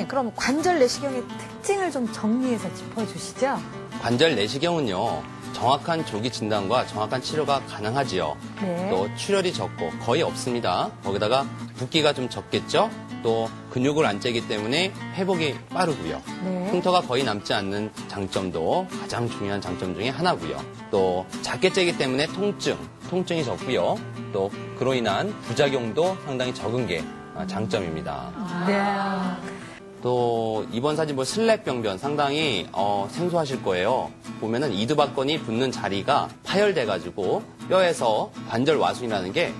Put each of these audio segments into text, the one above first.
원장님, 그럼 관절 내시경의 특징을 좀 정리해서 짚어주시죠. 관절 내시경은요, 정확한 조기 진단과 정확한 치료가 가능하지요. 네. 또 출혈이 적고 거의 없습니다. 거기다가 붓기가 좀 적겠죠? 또 근육을 안 째기 때문에 회복이 빠르고요. 네. 흉터가 거의 남지 않는 장점도 가장 중요한 장점 중에 하나고요. 또 작게 째기 때문에 통증, 통증이 적고요. 또 그로 인한 부작용도 상당히 적은 게 아, 장점입니다. 네. 또 이번 사진 볼 슬랩 병변 상당히 어, 생소하실 거예요. 보면은 이두박건이 붙는 자리가 파열돼가지고 뼈에서 관절 와순이라는 게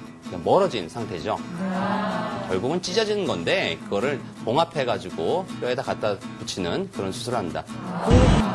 멀어진 상태죠. 결국은 찢어지는 건데 그거를 봉합해가지고 뼈에다 갖다 붙이는 그런 수술을 합니다. 그